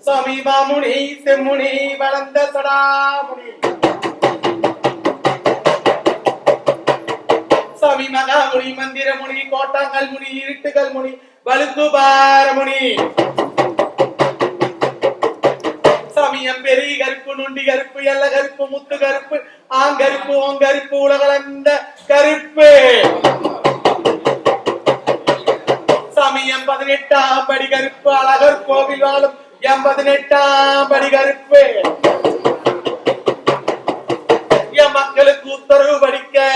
சுவாமி செம்முனி வளர்ந்த சடாமுனி. சுவாமி மகாமுனி மந்திரமுனி கோட்டாங்கல் முனி இருட்டுகள் முனி வலுக்குபாரமுனி சாமி எம்பெரி கருப்பு நுண்டி கருப்பு எல்ல கருப்பு முத்து கருப்பு ஆங்கருப்பு ஓங்கருப்பு உலகளந்த கருப்பு. சாமி எம் பதினெட்டாம் படி கருப்பு அழகர் கோவில் வாழும் எம் பதினெட்டாம் படி கருப்பு. என் மக்களுக்கு உத்தரவு படிக்க.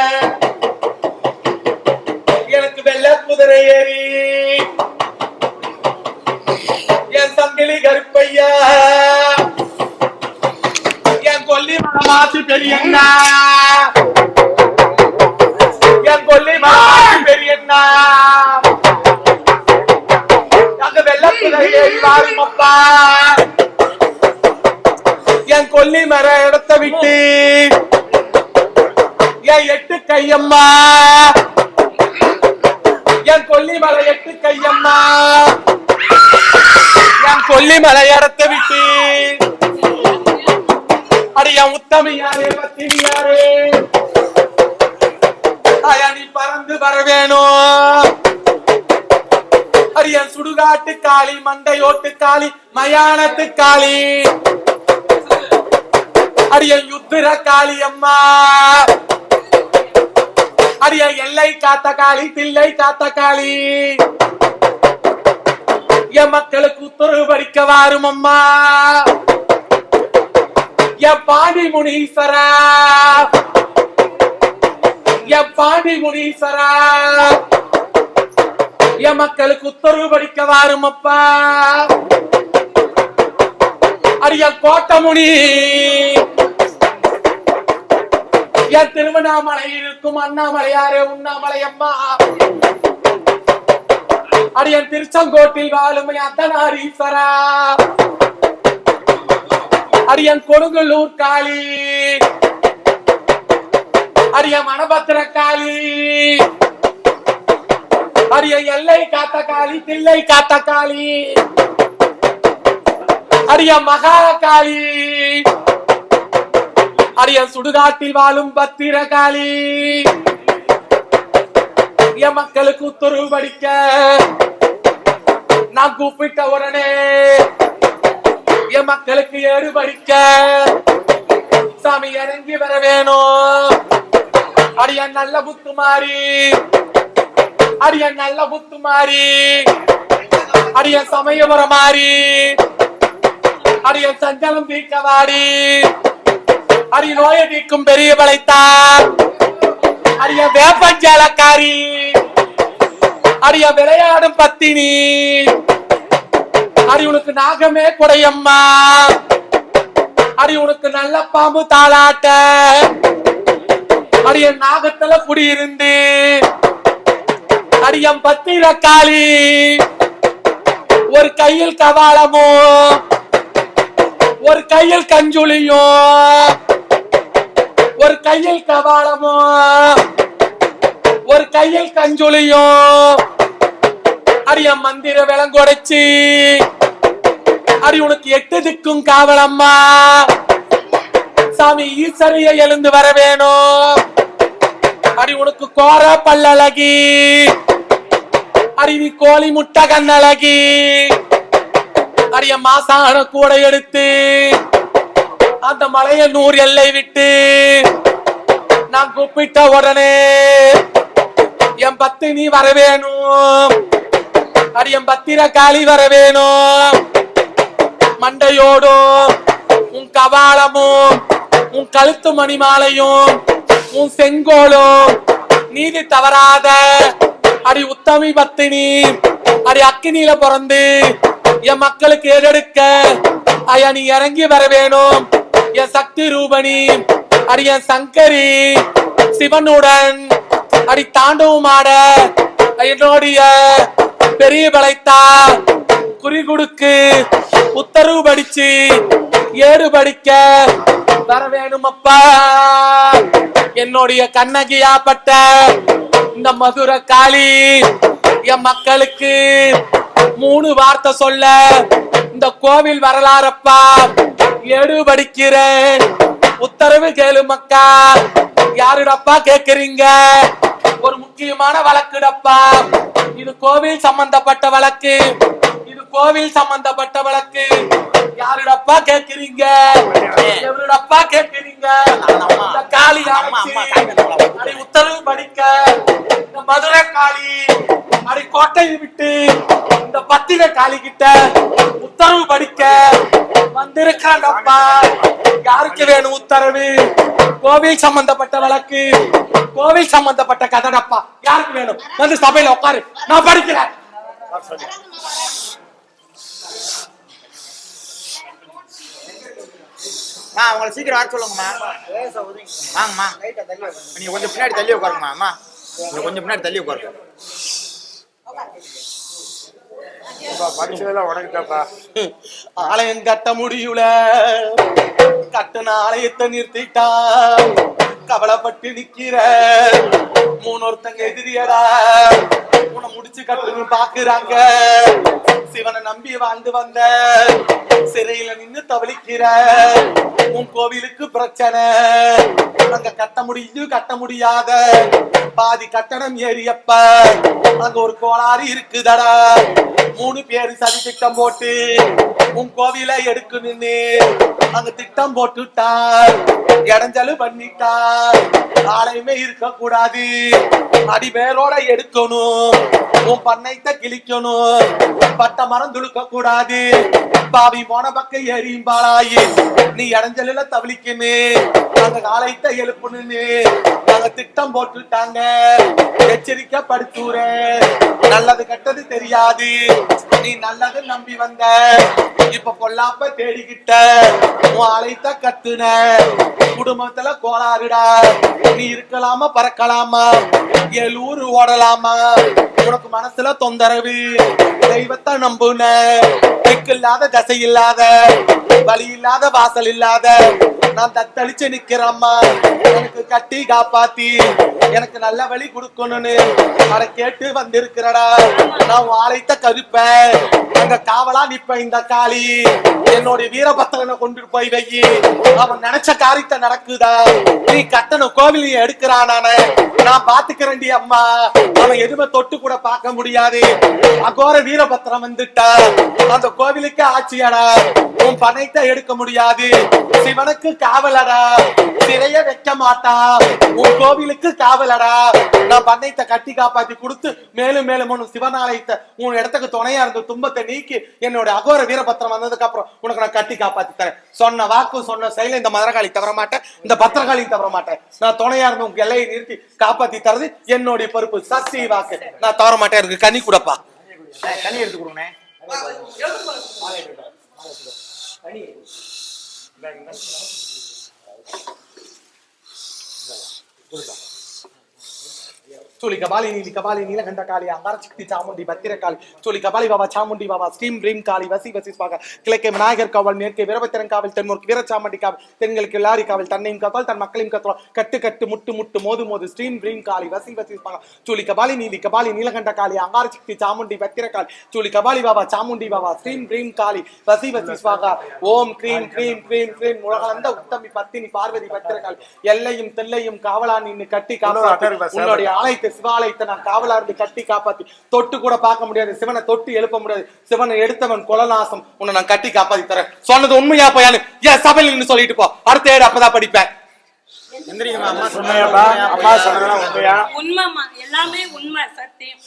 எனக்கு வெள்ள குதிரை ஏறி. என் சங்கிலி கருப்பையா. என் கொல்லி பெரியண்ணா. என் கொல்லி மனமாத்து பெரியண்ணா. அங்க வெள்ளப்புதை ஏறி என் கொல்லி மர இடத்த விட்டு என் எட்டு கையம்மா. என் கொல்லிமலை எட்டு கையம்மா. என் கொல்லிமலை இடத்த என் உத்தமையாரே பத்தினியாரே. ஆயா நீ பறந்து வர வேணும் சுடுகாட்டு காளி மண்டையோட்டு காளி மயானத்து காளி. அரியன் யுத்திர காளி அம்மா. அரிய எல்லை காத்த காளி தில்லை காத்த காளி. என் மக்களுக்கு உத்தரவு படிக்க வாரும் அம்மா பாண்டி முனீஸ்வரா. என் பாண்டி முனீஸ்வரா. என் மக்களுக்கு உத்தரவு படிக்க வாரும் அப்பா அடிய கோட்டமுனி. என் திருவண்ணாமலை இருக்கும் அண்ணாமலையாரே உண்ணாமலை அம்மா அடியன் திருச்செங்கோட்டில் வாழும் என் அத்தனாரீஸ்வரா அடியன் கொடுங்கலூர் காளி. அரிய மணபத்திர காளி. அரிய எல்லை காத்த காளி தில்லை காத்த காளி. அரிய மகா காளி. அரிய சுடுகாட்டில் வாழும் பத்திரகாளி என் மக்களுக்கு உத்தரவு படிக்க. நான் கூப்பிட்ட உடனே என் மக்களுக்கு ஏறு படிக்க சாமி இறங்கி வர வேணும். அடிய நல்ல புத்து மாறி. அடிய நல்ல புத்து மாறி. அடிய சமயபுரம் மாறி அடிய சஞ்சலம் தீர்க்க வாடி. அரிய நோயை நீக்கும் பெரிய பழைத்தார் அரிய வேப்பஞ்சாலக்காரி. அரிய விளையாடும் பத்தினி. அடி உனக்கு நாகமே குடையம்மா. அடி உனக்கு நல்ல பாம்பு தாளாட்ட. அரிய நாகத்துல குடியிருந்து. அரியம் பத்திரக்காளி ஒரு கையில் கவாலமும் ஒரு கையில் கஞ்சுளியும் ஒரு கையில் கபாலமும் ஒரு கையில் கஞ்சுளியும் அடியம் மந்திர விலங்கொடைச்சு. அடி உனக்கு எட்டு திக்கும் காவலம்மா சாமி ஈஸ்வரிய எழுந்து வர வேணும் அடி உனக்கு கோர பல்லழகி. அடி நீ கோழி முட்டை கண்ணழகி. அரிய மாசான கூட எடுத்து அந்த மலைய நூறு எல்லை விட்டு நான் கூப்பிட்ட உடனே என் பத்தினி நீ வரவேணும். அடி என் பத்திர காளி வரவேணும். மண்டையோடும் உன் கபாலமும் உன் கழுத்து மணி மாலையும் உன் செங்கோலும் நீதி தவறாத அடி உத்தமி பத்தினி அடி அக்கினியில பிறந்து என் மக்களுக்கு ஏறெடுக்க ஐயா நீ இறங்கி வர வேணும். என் சக்தி ரூபணி அடி என் சங்கரி சிவனுடன் அடி தாண்டவும் ஆட என்னுடைய பெரிய பலைத்தா குறி கொடுக்கு. உத்தரவு படிச்சு ஏடு படிக்க வர வேணுமப்பா. என்னுடைய கண்ணகியாப்பட்ட இந்த மதுரை காளி என் மக்களுக்கு மூணு வார்த்தை சொல்ல இந்த கோவில் வரலாறப்பா ஏடு படிக்கிறேன். உத்தரவு கேளு மக்கா யாருடப்பா கேக்குறீங்க? ஒரு முக்கியமான வழக்குடப்பா. இது கோவில் சம்பந்தப்பட்ட வழக்கு. கோவில் சம்பந்தப்பட்ட வழக்கு யாருடப்பா கேக்குறீங்க? எவருடப்பா கேக்குறீங்க? காளி? அடி உத்தரவு படிக்க. இந்த மதுரை காளி அடி கோட்டையை விட்டு இந்த பத்திர காளி கிட்ட உத்தரவு படிக்க வந்திருக்காண்டப்பா யாருக்கு வேணும் உத்தரவு? கோவில் சம்பந்தப்பட்ட வழக்கு கோவில் சம்பந்தப்பட்ட கதடப்பா. யாருக்கு வேணும்? வந்து சபையில உட்காரு. நான் படிக்கிறேன். அம்மா அவங்களை சீக்கிரம் வர சொல்லுங்கம்மா. வாங்கம்மா. நீங்க கொஞ்சம் பின்னாடி தள்ளி உட்காருங்கம்மா அம்மா. நீங்க கொஞ்சம் பின்னாடி தள்ளி உட்காருங்க. படிச்சதெல்லாம் உடஞ்சிட்டாப்பா ஆலயம் கட்ட முடியல. கட்டுன ஆலயத்தை நிறுத்திட்டான். கவலைப்பட்டு நிக்கிற. மூணு ஒருத்தங்க எதிரியடா. உன்னை முடிச்சு கட்டுன்னு பாக்குறாங்க. சிவனை நம்பி வாழ்ந்து வந்த சிறையில நின்னு தவளிக்கிற. உன் கோவிலுக்கு பிரச்சனை. அங்க கட்ட முடியும் கட்ட முடியாத. பாதி கட்டணம் ஏறியப்ப அங்க ஒரு கோளாறு இருக்குதடா. மூணு பேரு சதி திட்டம் போட்டு உன் கோவிலை நின்று அங்க திட்டம் போட்டுட்டான். இடைஞ்சலு பண்ணிட்டா நாளையுமே இருக்க கூடாது அடிவேரோட எடுக்கணும். உன் பண்ணைத்த கிழிக்கணும். பட்ட மரம் துளுக்க கூடாது பாவி போன பக்கம் எரியும்பாளாயி. நீ இடைஞ்சலுல தவிழிக்கணும் அந்த ஆலயத்தை எழுப்பணும்னு நாங்க திட்டம் போட்டுட்டாங்க. எச்சரிக்கை படுத்துற நல்லது கெட்டது தெரியாது. நீ நல்லது நம்பி வந்த. இப்ப பொல்லாப்ப தேடிக்கிட்ட. உன் அழைத்த கத்துன. குடும்பத்துல கோளாறுடா. நீ இருக்கலாமா பறக்கலாமா? ஏழூர் ஓடலாமா? உனக்கு மனசுல தொந்தரவு. தெய்வத்தை நம்புன. திக்கு இல்லாத தசை இல்லாத வழி இல்லாத வாசல் இல்லாத நான் தத்தளிச்சு நிக்கிறம்மா. எனக்கு கட்டி காப்பாத்தி. எனக்கு நல்ல வழி கொடுக்கணும்னு. அதை கேட்டு வந்திருக்கிறடா. நான் வாழைத்த கருப்பேன் அங்க காவலா நிப்ப இந்த காளி. என்னுடைய வீரபத்திரனை கொண்டு போய் வை. அவன் நினைச்ச காரியத்தை நடக்குதா. நீ கட்டண கோவில் நீ எடுக்கிறானானே நான் பாத்துக்கிறேன்டி அம்மா. அவன் எதுவுமே தொட்டு கூட பார்க்க முடியாது. அகோர வீரபத்திரம் வந்துட்டா. அந்த கோவிலுக்கு ஆட்சியடா. உன் பணத்தை எடுக்க முடியாது. சிவனுக்கு காவலடா. சிறைய வைக்க மாட்டா உன் கோவிலுக்கு காவலடா நான் பண்ணைத்தை கட்டி காப்பாத்தி கொடுத்து மேலும் மேலும் உன் சிவனாலயத்தை உன் இடத்துக்கு துணையா இருந்த துன்பத்தை நீக்கி என்னோட அகோர வீரபத்திரம் வந்ததுக்கு அப்புறம் உனக்கு நான் கட்டி காப்பாத்தி தரேன் சொன்ன வாக்கு சொன்ன செயல இந்த மதுரகாளி தவற மாட்டேன் இந்த பத்திரகாளி தவற மாட்டேன் நான் துணையா இருந்த உங்க எல்லையை நிறுத்தி காப்பாத்தி தரது என்னுடைய பொறுப்பு சத்தி வாக்கு நான் தவற மாட்டேன் எனக்கு கனி கூடப்பா தண்ணி எடுத்து 不是吧？తొలి కబాలి నీలి కబాలి నీలకంఠ కాళి అంగార శక్తి చాముండి భద్రకాళి తొలి కబాలి బాబా చాముండి బాబా స్టీమ్ డ్ரீம் காளி வசி வசி சுவாக. கிழக்கே விநாயகர் காவல் மேற்கே வீரபத்திரன் காவல் தென்மூர்க்கு வீரச்சாமண்டி காவல் தென்கிழக்கு லாரி காவல் தன்னையும் காத்தால் தன் மக்களையும் காத்தால் கட்டு கட்டு முட்டு முட்டு மோது மோது ஸ்ரீம் ட்ரீம் காளி வசி வசி சுவாக. சூலி கபாலி நீலி கபாலி நீலகண்ட காளி அங்கார சக்தி சாமுண்டி பத்திரகாளி. சூலி கபாலி பாபா சாமுண்டி பாபா ஸ்ரீம் ட்ரீம் காளி வசி வசி சுவாக. ஓம் கிரீம் கிரீம் கிரீம் கிரீம் உலகளந்த உத்தமி பத்தினி பார்வதி பத்திரகாளி. எல்லையும் தெல்லையும் காவலா நின்று கட்டி காவலா உன்னுடைய ஆலயத்தை சிவாலயத்தை நான் காவலா இருந்து கட்டி காப்பாத்தி தொட்டு கூட பார்க்க முடியாது சிவனை தொட்டு எழுப்ப முடியாது சிவனை எடுத்தவன் கொலநாசம் உன்னை நான் கட்டி காப்பாத்தி தரேன். சொன்னது உண்மையா பையானு ஏன் சபையில் நின்னு சொல்லிட்டு போ. அடுத்த ஏடு அப்பதான் படிப்பேன். சொன்னதெல்லாம் உண்மையா? உண்மைமா எல்லாமே உண்மை சத்தியம்.